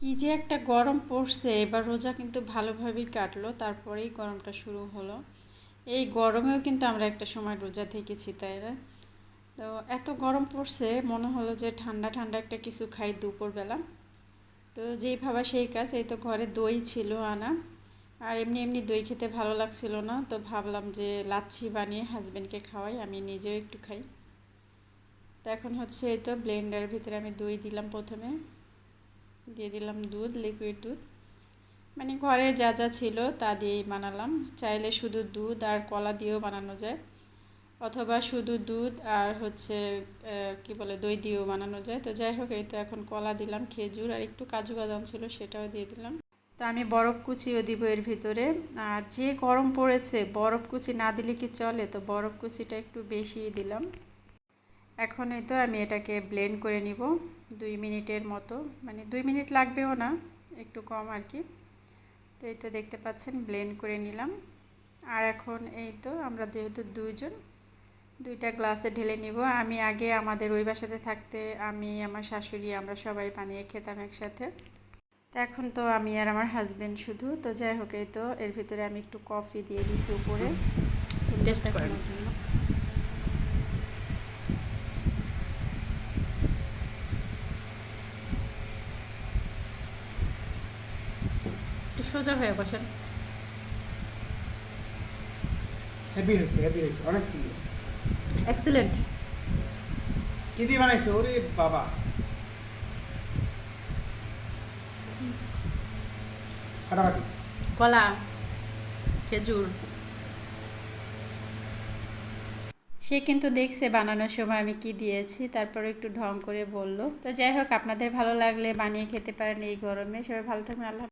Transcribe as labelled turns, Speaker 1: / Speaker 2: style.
Speaker 1: কি যে একটা গরম পড়ছে, এবার রোজা কিন্তু ভালোভাবেই কাটলো, তারপরেই গরমটা শুরু হলো। এই গরমেও কিন্তু আমরা একটা সময় রোজা থেকেছি, তাই না? তো এত গরম পড়ছে, মনে হলো যে ঠান্ডা ঠান্ডা একটা কিছু খাই দুপুরবেলা। তো যেই ভাবা সেই কাজ, এই তো ঘরে দই ছিল আনা। আর এমনি এমনি দই খেতে ভালো লাগছিল না, তো ভাবলাম যে লাচ্ছি বানিয়ে হাজব্যান্ডকে খাওয়াই, আমি নিজেও একটু খাই। তো এখন হচ্ছে এই তো ব্লেন্ডারের ভিতরে আমি দই দিলাম প্রথমে। দিয়ে দিলাম দুধ লিকুইড দুধ। মানে ঘরে যা যা ছিল তা দিয়েই বানালাম। চাইলে শুধু দুধ আর কলা দিয়েও বানানো যায়। অথবা শুধু দুধ আর হচ্ছে কি বলে, দই দিয়েও বানানো যায়। তো যাই হোক, এই তো এখন কলা দিলাম, খেজুর আর একটু কাজু বাদাম ছিল সেটাও দিয়ে দিলাম। তো আমি বরফ কুচিও দিব এর ভিতরে। আর যে গরম পড়েছে, বরফ কুচি না দিলে কি চলে? তো বরফ কুচিটা একটু বেশিই দিলাম। এখন এই তো আমি এটাকে ব্লেন্ড করে নিব দুই মিনিটের মতো। মানে দুই মিনিট লাগবেও না একটু কম আর কি। তো এই তো দেখতে পাচ্ছেন ব্লেন্ড করে নিলাম। আর এখন এই তো আমরা যেহেতু দুইজন দুইটা গ্লাসে ঢেলে নিব। আমি আগে আমাদের ওই বাসাতে থাকতে আমি আমার শাশুড়ি আমরা সবাই বানিয়ে খেতাম একসাথে। তো এখন তো আমি আর আমার হাজব্যান্ড শুধু। তো যাই হোক এই তো এর ভিতরে আমি একটু কফি দিয়ে দিছি উপরে। সুন্দর দেখানোর জন্য। সোজা হয়ে বসেন।
Speaker 2: হেভি হয়েছে হেভি হয়েছে অনেক সুন্দর।
Speaker 1: এক্সিলেন্ট
Speaker 2: কি দিয়ে বানাইছে? ওরে বাবা। ফাটাফাটি
Speaker 1: কলা খেজুর। সে কিন্তু দেখছে বানানোর সময় আমি কি দিয়েছি তারপরে একটু ঢং করে বলল। তো যাই হোক আপনাদের ভালো লাগলে বানিয়ে খেতে পারেন এই গরমে। সবাই ভালো থাকবেন আল্লাহ